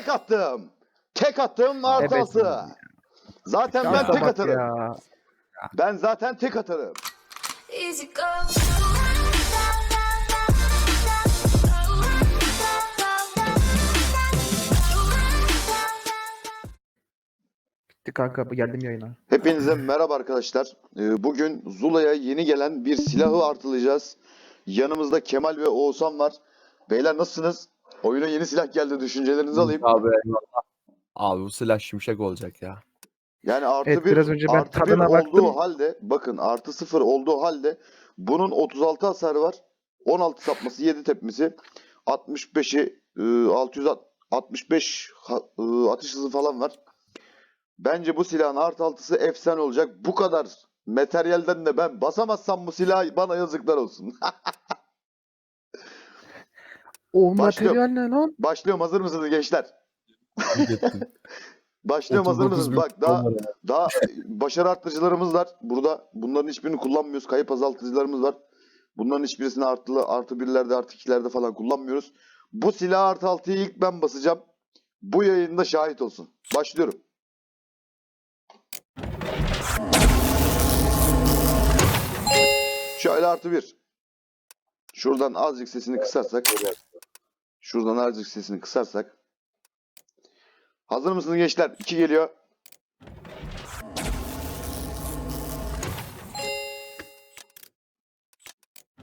Tek attım. Tek attım artı Evet. altı. Zaten ben tek bak atarım. ya. Ben zaten tek atarım. Easy go. Bitti kanka geldim yayına. Hepinize merhaba arkadaşlar. Ee, Bugün Zula'ya yeni gelen bir silahı artılayacağız. Yanımızda Kemal ve Oğuzhan var. Beyler nasılsınız? Oyuna yeni silah geldi. Düşüncelerinizi alayım. Abi eyvallah. Abi bu silah şimşek olacak ya. Yani artı Evet, bir, biraz önce ben artı bir tadına olduğu baktım. halde bakın artı sıfır olduğu halde bunun 36 hasarı var. 16 sapması 7 tepmesi 65'i e, 665 ha- e, atış hızı falan var. Bence bu silahın artı altısı efsane olacak. Bu kadar materyalden de ben basamazsam bu silah bana yazıklar olsun. O Başlıyorum. materyal ne lan? Başlıyorum hazır mısınız gençler? Başlıyorum hazır 39 mısınız? bin Bak daha dolar ya. Daha başarı arttırıcılarımız var. Burada bunların hiçbirini kullanmıyoruz. Kayıp azaltıcılarımız var. Bunların hiçbirisini artılı, artı birlerde, artı ikilerde falan kullanmıyoruz. Bu silah artı altıyı ilk ben basacağım. Bu yayında şahit olsun. Başlıyorum. Şöyle artı bir. Şuradan azıcık sesini kısarsak. Şuradan azıcık sesini kısarsak. Hazır mısınız gençler? 2 geliyor.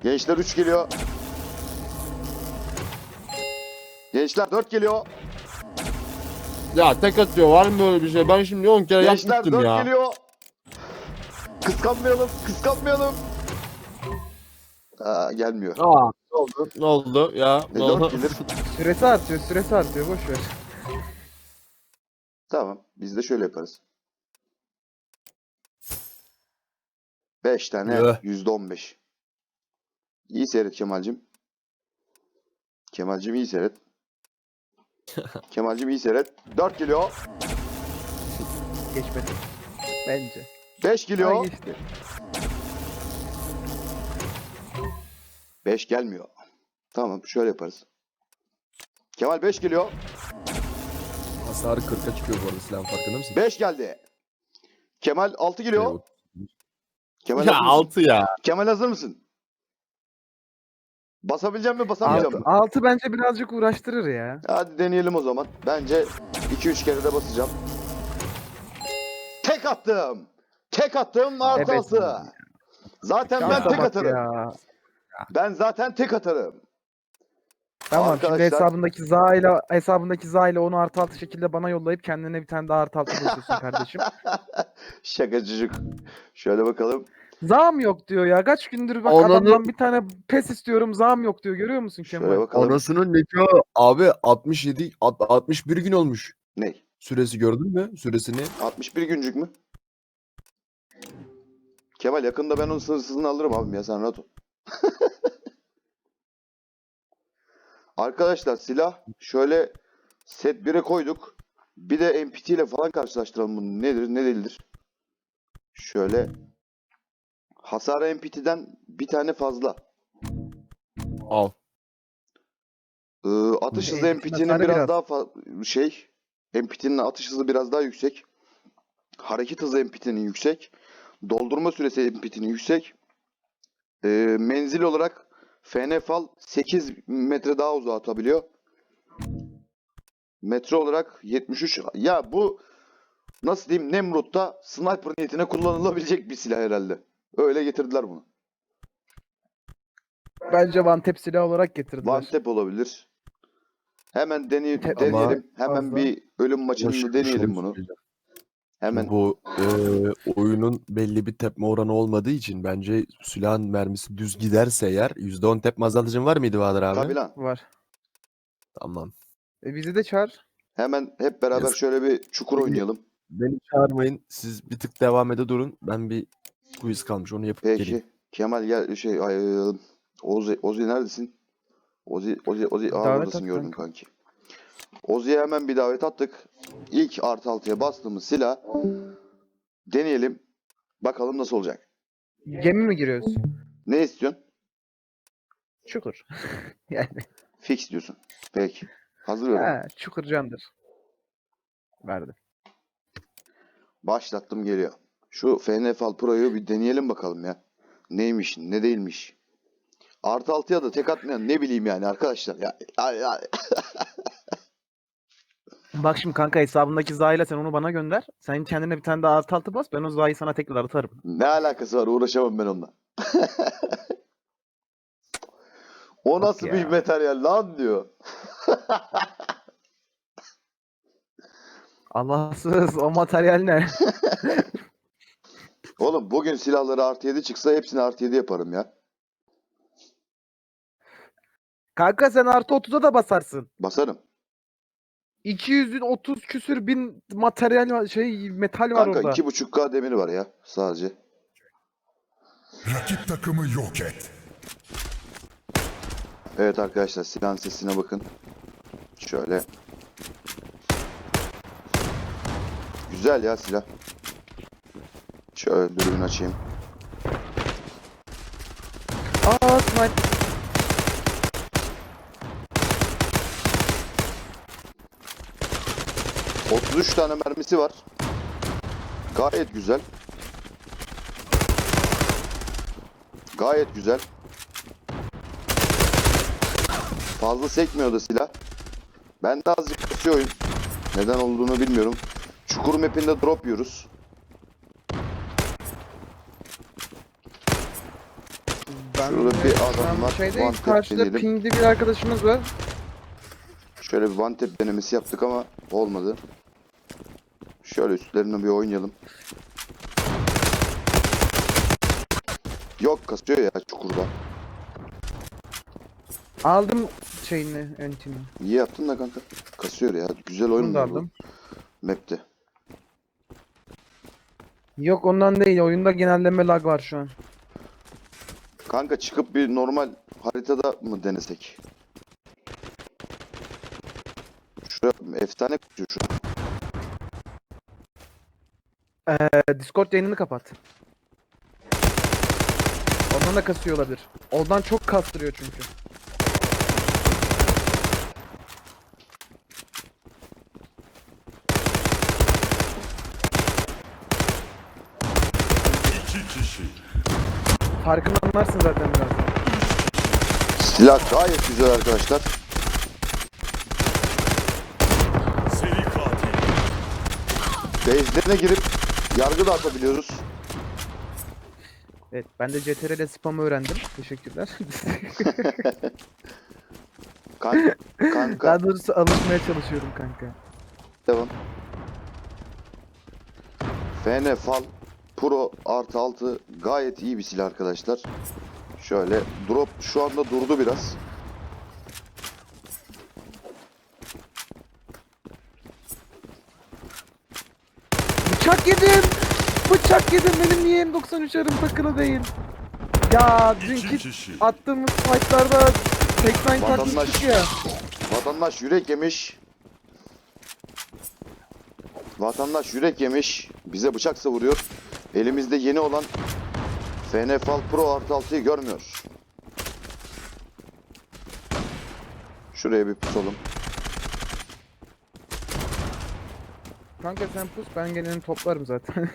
Gençler 3 geliyor. Gençler 4 geliyor. Ya tek atıyor var mı böyle bir şey? Ben şimdi 10 kere Gençler yapmıştım 4 ya. geliyor. Kıskanmayalım, kıskanmayalım. Aa, gelmiyor. Aa oldu? Ne oldu ya? E, Ne 4 oldu? gelir. Süresi artıyor, süresi artıyor. Boş ver. Tamam. Biz de şöyle yaparız. 5 tane Öh. %15. İyi seyret Kemal'cim. Kemal'cim iyi seyret. Kemal'cim iyi seyret. 4 geliyor. Geçmedi. Bence. 5 Ha, geliyor. geçti. 5 gelmiyor. Tamam şöyle yaparız. Kemal 5 geliyor. Hasarı 40'a çıkıyor bu arada silahın farkında mısın? 5 geldi. Kemal 6 geliyor. Kemal Ya hazır mısın? 6 ya. Kemal hazır mısın? Basabileceğim mi basamayacağım Altı, mı? altı bence birazcık uğraştırır ya. Hadi deneyelim o zaman. Bence 2-3 kere de basacağım. Tek attım. Tek attım artı Evet. altı. Zaten ben Şansa tek bak atarım. ya. Ben zaten tek atarım. Tamam Arkadaşlar- şimdi hesabındaki za ile hesabındaki za ile onu artı altı şekilde bana yollayıp kendine bir tane daha artı altı basıyorsun kardeşim. Şakacıcık. Şöyle bakalım. Zam yok diyor ya. Kaç gündür bak Ananı- adamdan bir tane pes istiyorum zam yok diyor. Görüyor musun Şöyle Kemal? bakalım. Anasının nikahı abi 67 alt- 61 gün olmuş. Ne? Süresi gördün mü? Süresini. 61 güncük mü? Kemal yakında ben onun sınırsızını alırım abim ya sen rahat ol. Arkadaşlar silah şöyle set 1'e koyduk. Bir de MPT ile falan karşılaştıralım bunu. Nedir ne değildir. Şöyle hasar MPT'den bir tane fazla. Al. Ee, atış hızı MPT'nin MPT'nin biraz, biraz. daha şey MPT'nin atış hızı biraz daha yüksek. Hareket hızı MPT'nin yüksek. Doldurma süresi MPT'nin yüksek. Ee, menzil olarak FNFAL 8 metre daha uzağa atabiliyor. Metre olarak 73. Ya bu nasıl diyeyim Nemrut'ta sniper niyetine kullanılabilecek bir silah herhalde. Öyle getirdiler bunu. Bence one tap silah olarak getirdiler. Tap olabilir. Hemen deney deneyelim. Hemen fazla. bir ölüm maçında Boş- deneyelim bunu. söyleyeceğim. Hemen Bu eee, oyunun belli bir tepme oranı olmadığı için bence silahın mermisi düz giderse eğer %10 tepme azaltıcın var mıydı Bahadır abi? tabii lan. Var. Tamam. E bizi de çağır. Hemen hep beraber Yes. şöyle bir çukur Peki. oynayalım. Beni çağırmayın. Siz bir tık devam ede durun. Ben bir quiz kalmış onu yapıp Peki. geleyim. Kemal gel şey ay, e, Ozi Ozi neredesin? Ozi Ozi Ozi Aa, Davet buradasın at gördüm kanki. Ozi'ye hemen bir davet attık. İlk artı altıya bastığımız silah deneyelim. Bakalım nasıl olacak. Gemi mi giriyoruz? Ne istiyorsun? Çukur. yani. Fix diyorsun. Peki. Hazırlıyorum. Ha, çukur candır. Verdi. Başlattım geliyor. Şu FNFL Pro'yu bir deneyelim bakalım ya. Neymiş, ne değilmiş. Artı altıya da tek atmayan ne bileyim yani arkadaşlar. Ya, ya, ya. Bak şimdi kanka hesabındaki Zayla sen onu bana gönder. Sen kendine bir tane daha artı altı bas. Ben o Zayı sana tekrar atarım. Ne alakası var uğraşamam ben onunla. o nasıl bir ya. materyal lan diyor. Allahsız o materyal ne? Oğlum bugün silahları artı 7 çıksa hepsini artı 7 yaparım ya. Kanka sen artı 30'a da basarsın. Basarım. 230 küsür bin materyal var- şey metal var Kanka orada. 2.5K demiri var ya sadece. Rakip takımı yok et. Evet arkadaşlar silahın sesine bakın. Şöyle. Güzel ya silah. Şöyle dürbün açayım. Aa sniper. 33 tane mermisi var. Gayet güzel. Gayet güzel. Fazla sekmiyor da silah. Ben de azıcık kasıyor oyun. Neden olduğunu bilmiyorum. Çukur mapinde drop yiyoruz. Ben Şurada bir adam var. Tap karşıda pingli bir arkadaşımız var. Şöyle bir one tap denemesi yaptık ama olmadı. Şöyle üstlerine bir oynayalım. Yok kasıyor ya çukurda. Aldım şeyini, entini. İyi yaptın da kanka. Kasıyor ya. Güzel oyun Bunu da bu aldım. Map'te. Yok ondan değil. Oyunda genelleme lag var şu an. Kanka çıkıp bir normal haritada mı denesek? Şuraya efsane kasıyor şu an. Ee, Discord yayınını kapat. Ondan da kasıyor olabilir. Ondan çok kastırıyor çünkü. İki kişi. Farkını anlarsın zaten biraz. Silah gayet güzel arkadaşlar. Seri katil. Base'lerine girip yargı da atabiliyoruz. Evet, ben de CTRL spam'ı öğrendim. Teşekkürler. Kanka, kanka Daha doğrusu alışmaya çalışıyorum kanka. devam. FN Fal Pro artı 6 gayet iyi bir silah arkadaşlar. Şöyle drop şu anda durdu biraz. Bıçak yedim! Bıçak yedim! Benim niye M93'lerim takılı değil? Ya dünkü attığımız fightlarda 80 Vatandaş. takmıştık ya. Vatandaş yürek yemiş. Vatandaş yürek yemiş. Bize bıçak savuruyor. Elimizde yeni olan FN Fal Pro artı 6'yı görmüyor. Şuraya bir pusalım. Kanka sen pus ben geleni toplarım zaten.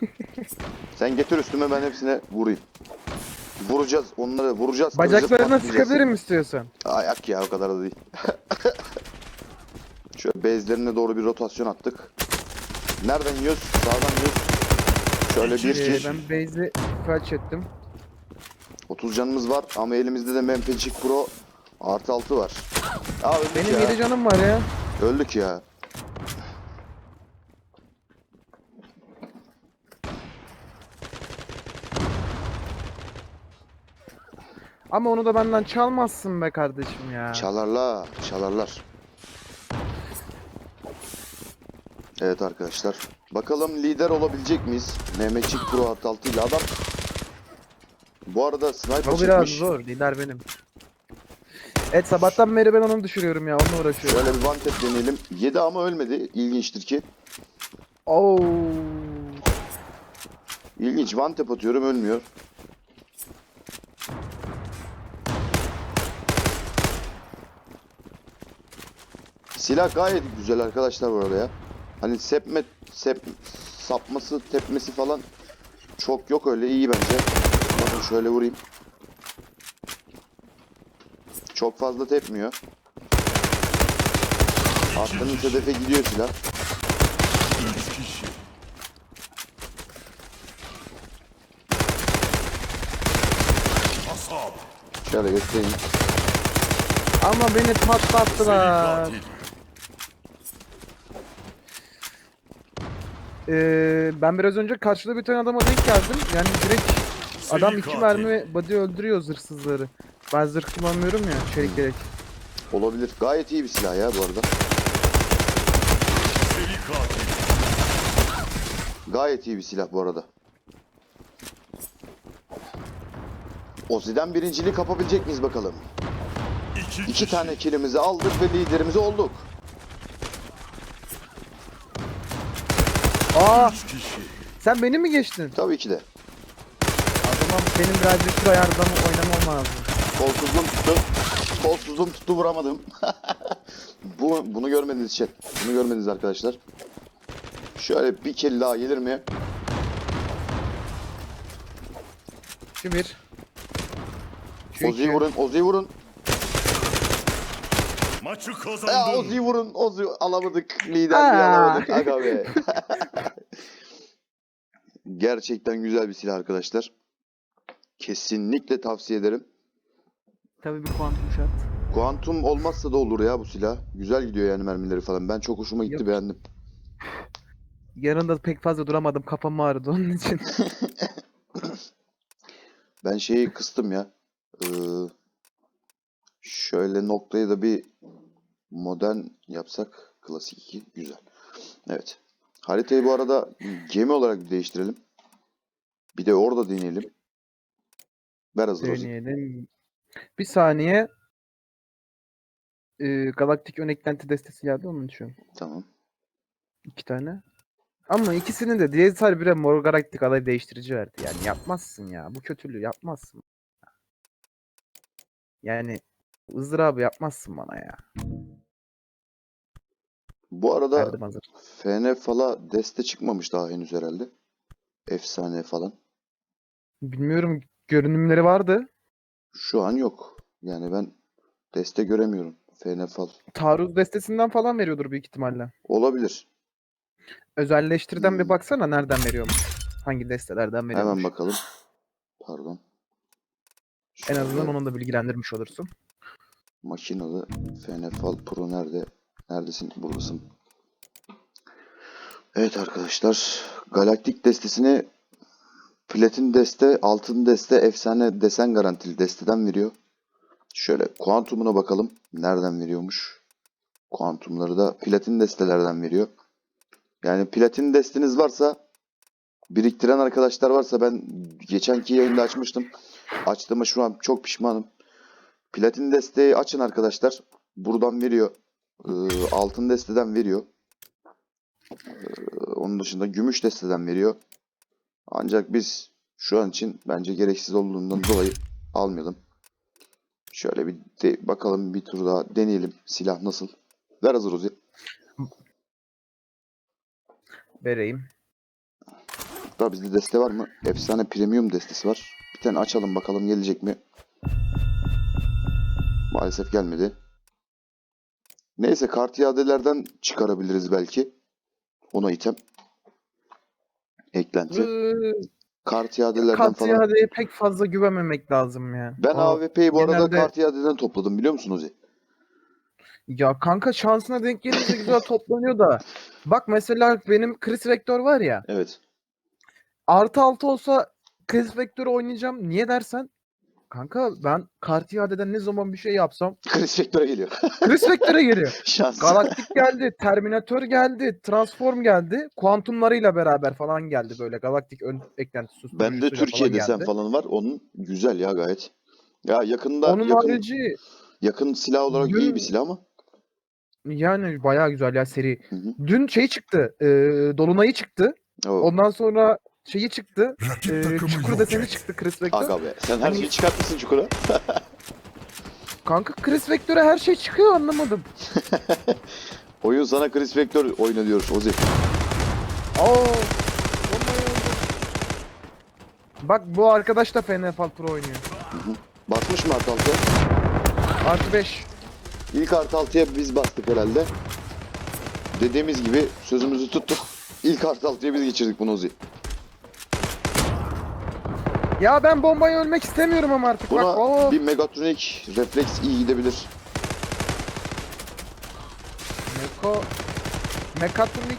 Sen getir üstüme ben hepsine vurayım. Vuracağız onları vuracağız. Bacaklarına patlayacağız. sıkabilirim istiyorsan. Ayak ya o kadar da değil. Şöyle bezlerine doğru bir rotasyon attık. Nereden yiyoruz? Sağdan yiyoruz. Şöyle bir Ee, kill. ben base'i felç ettim. 30 canımız var ama elimizde de Mempecik Pro artı 6 var. Aa öldük Benim ya. 7 canım var ya. Öldük ya. Ama onu da benden çalmazsın be kardeşim ya. Çalarlar, çalarlar. Evet arkadaşlar. Bakalım lider olabilecek miyiz? Mehmetçik Pro artı 6 ile adam. Bu arada sniper o biraz çekmiş. zor. Lider benim. Evet sabahtan beri ben onu düşürüyorum ya. Onunla uğraşıyorum. Şöyle bir one tap deneyelim. 7 ama ölmedi. İlginçtir ki. Oo. İlginç. One tap atıyorum ölmüyor. Silah gayet güzel arkadaşlar bu arada ya. Hani sepme, sep, sapması, tepmesi falan çok yok öyle iyi bence. Bakın şöyle vurayım. Çok fazla tepmiyor. Attığınız hedefe gidiyor silah. Şöyle göstereyim. Ama beni patlattılar. Ee, ben biraz önce karşıda bir tane adama denk geldim. Yani direkt adam iki mermi body öldürüyor zırhsızları. Ben zırh kullanmıyorum ya çelik yelek. Olabilir. Gayet iyi bir silah ya bu arada. Gayet iyi bir silah bu arada. Ozi'den birinciliği kapabilecek miyiz bakalım? İki, İki tane kilimizi aldık ve liderimiz olduk. Aa sen beni mi geçtin? Tabii ki de. O zaman benim birazcık şu ayarda oynamam lazım. Kolsuzluğum tuttu. Kolsuzluğum tuttu vuramadım. Bu, bunu görmediniz chat. Bunu görmediniz arkadaşlar. Şöyle bir kill daha gelir mi? Şu bir. Şu Ozi'yi iki. vurun, Ozi'yi vurun. Maçı Ya kazandın. Ozi'yi vurun, Ozi alamadık. Liderliği Aa. alamadık. Aga be. Gerçekten güzel bir silah arkadaşlar. Kesinlikle tavsiye ederim. Tabii bir kuantum şart. Kuantum olmazsa da olur ya bu silah. Güzel gidiyor yani mermileri falan. Ben çok hoşuma gitti Yok. beğendim. Yanında pek fazla duramadım kafam ağrıdı onun için. Ben şeyi kıstım ya. Ee, şöyle noktayı da bir modern yapsak. Klasik 2. Güzel. Evet. Haritayı bu arada gemi olarak bir değiştirelim. Bir de orada deneyelim. Ver hazır. Deneyelim. Bir saniye. Ee, galaktik ön eklenti destesi geldi onun için. Tamam. İki tane. Ama ikisinin de DSR 1'e mor galaktik alay değiştirici verdi. Yani yapmazsın ya. Bu kötülüğü yapmazsın. Yani ızdırabı yapmazsın bana ya. Bu arada Verdim hazır. FN falan deste çıkmamış daha henüz herhalde. Efsane falan. Bilmiyorum görünümleri vardı. Şu an yok. Yani ben deste göremiyorum. FN fal. Taarruz destesinden falan veriyordur büyük ihtimalle. Olabilir. Özelleştirden bir Hmm. baksana nereden veriyormuş. Hangi destelerden veriyormuş. Hemen bakalım. Pardon. En azından Şöyle. onu da bilgilendirmiş olursun. Makinalı Fenefal Pro nerede? Neredesin? Buradasın. Evet arkadaşlar. Galaktik destesini platin deste, altın deste, efsane desen garantili desteden veriyor. Şöyle kuantumuna bakalım. Nereden veriyormuş? Kuantumları da platin destelerden veriyor. Yani platin destiniz varsa biriktiren arkadaşlar varsa ben geçenki yayında açmıştım. Açtığıma şu an çok pişmanım. Platin desteği açın arkadaşlar. Buradan veriyor. Ee, altın desteden veriyor. Ee, onun dışında gümüş desteden veriyor. Ancak biz şu an için bence gereksiz olduğundan dolayı almayalım. Şöyle bir de bakalım bir tur daha deneyelim. Silah nasıl? Ver hazır Uzi. Vereyim. Daha bizde deste var mı? Efsane premium destesi var. Bir tane açalım bakalım gelecek mi? Maalesef gelmedi. Neyse kart iadelerden çıkarabiliriz belki. Ona item. Eklenti. Ee, Kart iadelerden falan. Katiyadeye pek fazla güvenmemek lazım ya. Ben AWP'yi bu arada genelde- kart iadeden topladım biliyor musun Ozi? Ya kanka şansına denk gelince güzel toplanıyor da. Bak mesela benim Chris Vector var ya. Evet. Artı altı olsa Chris Vector'u oynayacağım. Niye dersen? Kanka ben kart iadeden ne zaman bir şey yapsam Chris Vector'a geliyor. Chris Vector'a geliyor. Şans. Galaktik geldi, Terminator geldi, Transform geldi, kuantumlarıyla beraber falan geldi böyle Galaktik ön eklenti susturucusuyla Bende Türkiye falan geldi. falan var. Onun güzel ya gayet. Ya yakında Onun yakın, harici yakın silah olarak iyi Dün- bir silah ama. yani bayağı güzel ya seri. Hı hı. Dün şey çıktı, e, Dolunay'ı çıktı. O. Ondan sonra şeyi çıktı, Rakip e, takımı Çukur yok deseni et. çıktı Chris Vector. Aga be. Sen her Hani- şeyi çıkartmışsın çukura. Kanka Chris Vector'a her şey çıkıyor anlamadım. Oyun sana Chris Vector oyna diyoruz Ozi. Bombayı öldü. Bak bu arkadaş da NFL Pro oynuyor. Basmış mı artı altı? Artı 5. İlk artı altıya biz bastık herhalde. Dediğimiz gibi sözümüzü tuttuk. İlk artı altıya biz geçirdik bunu Ozi. Ya ben bombayı ölmek istemiyorum ama artık. Buna Bak o bir Megatronic refleks iyi gidebilir. Meko Mekatronik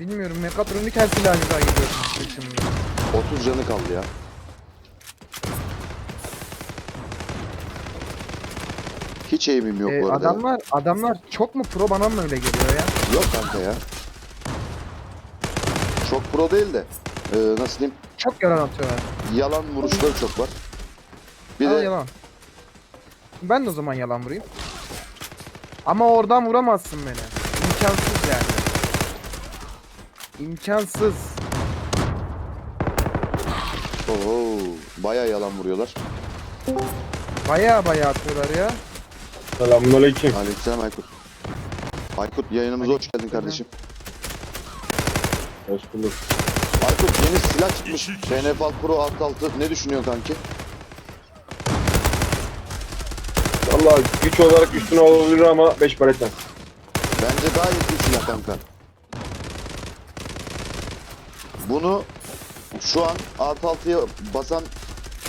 Bilmiyorum Mekatronik her silah güzel gidiyor şimdi. 30 canı kaldı ya. Hiç eğimim yok Ee, bu arada. adamlar adamlar çok mu pro bana mı öyle geliyor ya? Yok kanka ya. Çok pro değil de. e, nasıl diyeyim? Çok yalan atıyorlar. Yalan vuruşları çok var. Bir Al de yalan. Ben de o zaman yalan vurayım. Ama oradan vuramazsın beni. İmkansız yani. İmkansız. oho, bayağı yalan vuruyorlar. Baya baya atıyorlar ya. Selamünaleyküm. Aleykümselam Aykut. Aykut yayınımıza hoş geldin kardeşim. Hoş bulduk. Aykut yeni silah çıkmış. TNFL Pro Art 6 ne düşünüyorsun kanki? Valla güç olarak üstüne olabilir ama 5 paletten. Bence gayet iyi silah kanka. Bunu şu an Art 6'ya basan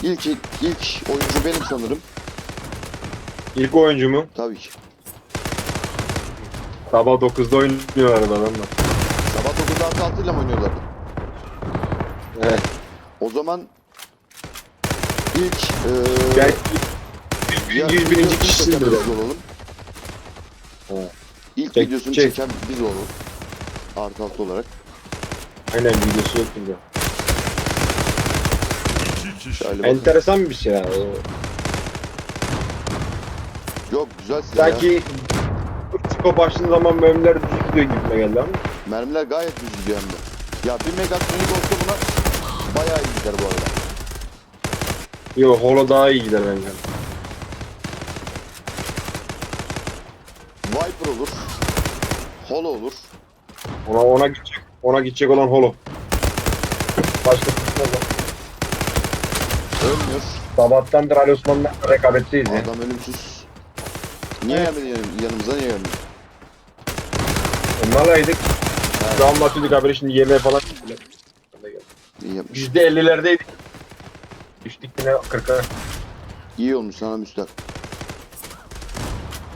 ilk ilk oyuncu benim sanırım. İlk oyuncu mu? Tabii ki. Sabah 9'da oynuyorlar adamlar. Sabah 9'da Art 6 ile mi oynuyorlardı? Evet. O zaman ilk eee Belki ya- 100 videosunu bininci çeken kişisidir. biz olalım. Evet. İlk Çek- videosunu çek. çeken biz olalım. Art 6 olarak. Aynen videosu yok burada. Şöyle bakın. Enteresan bir şey ya. o. Yok güzel silah ya. Sanki Skop açtığın zaman mermiler düz gidiyor gibime geldi ama. Mermiler gayet gidiyor hem de. Ya bir Megatronic olsa buna bayağı iyi gider bu arada. Yo holo daha iyi gider bence. Viper olur. Holo olur. Ona ona gidecek. Ona gidecek olan holo. Başka tutmaz lan. Ölmüyor. Sabahtandır Ali Osman'la rekabetteyiz ya. Adam ölümsüz. Niye yanım- yanımıza niye gelmedi? Onlarlaydık. Şu an batıyorduk haberi şimdi yemeğe falan gittiler. İyi yapmış. Yüzde ellilerdeydik. Düştük yine 40'a. İyi olmuş sana müstak.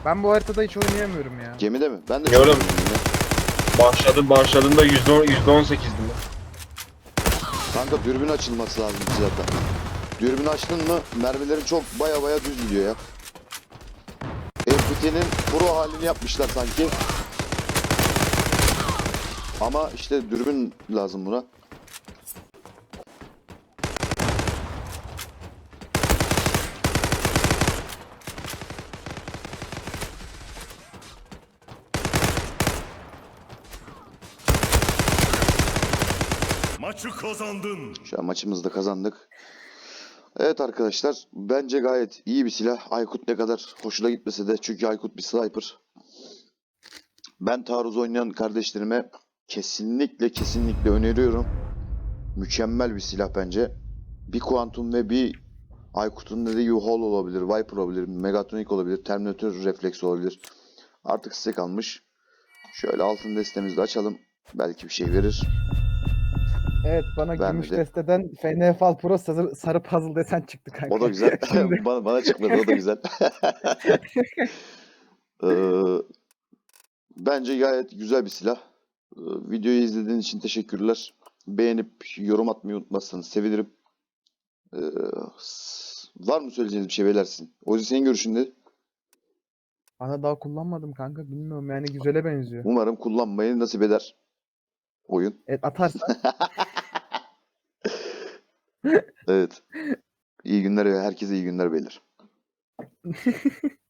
Ben bu haritada hiç oynayamıyorum ya. Gemide mi? Ben de Ne oğlum? çok iyiyim ya. Başladım başladığında yüzde on- yüzde on sekizdim. Kanka dürbün açılması lazım zaten. Dürbün açtın mı mermilerin çok baya baya düz gidiyor ya. FPT'nin pro halini yapmışlar sanki. Ama işte dürbün lazım buna. Maçı kazandın. Şu an maçımızda kazandık. Evet arkadaşlar bence gayet iyi bir silah. Aykut ne kadar hoşuna gitmese de çünkü Aykut bir sniper. Ben taarruz oynayan kardeşlerime kesinlikle kesinlikle öneriyorum. Mükemmel bir silah bence. Bir Quantum ve bir Aykut'un dediği Hall olabilir, Viper olabilir, Megatronic olabilir, Terminator Reflex olabilir. Artık size kalmış. Şöyle altın destemizi de açalım. Belki bir şey verir. Evet bana gümüş Vermedi. desteden NFL Pro sarı, sarı puzzle desen çıktı kanka. O da güzel. Bana, bana çıkmadı o da güzel. Ee, bence gayet güzel bir silah. Ee, videoyu izlediğin için teşekkürler. Beğenip yorum atmayı unutmazsanız sevinirim. Ee, var mı söyleyeceğiniz bir şey beyler sizin? Ozi senin görüşün ne? Bana daha kullanmadım kanka bilmiyorum yani güzele benziyor. Umarım kullanmayı nasip eder oyun. Evet atarsan Evet. İyi günler ve herkese iyi günler beyler.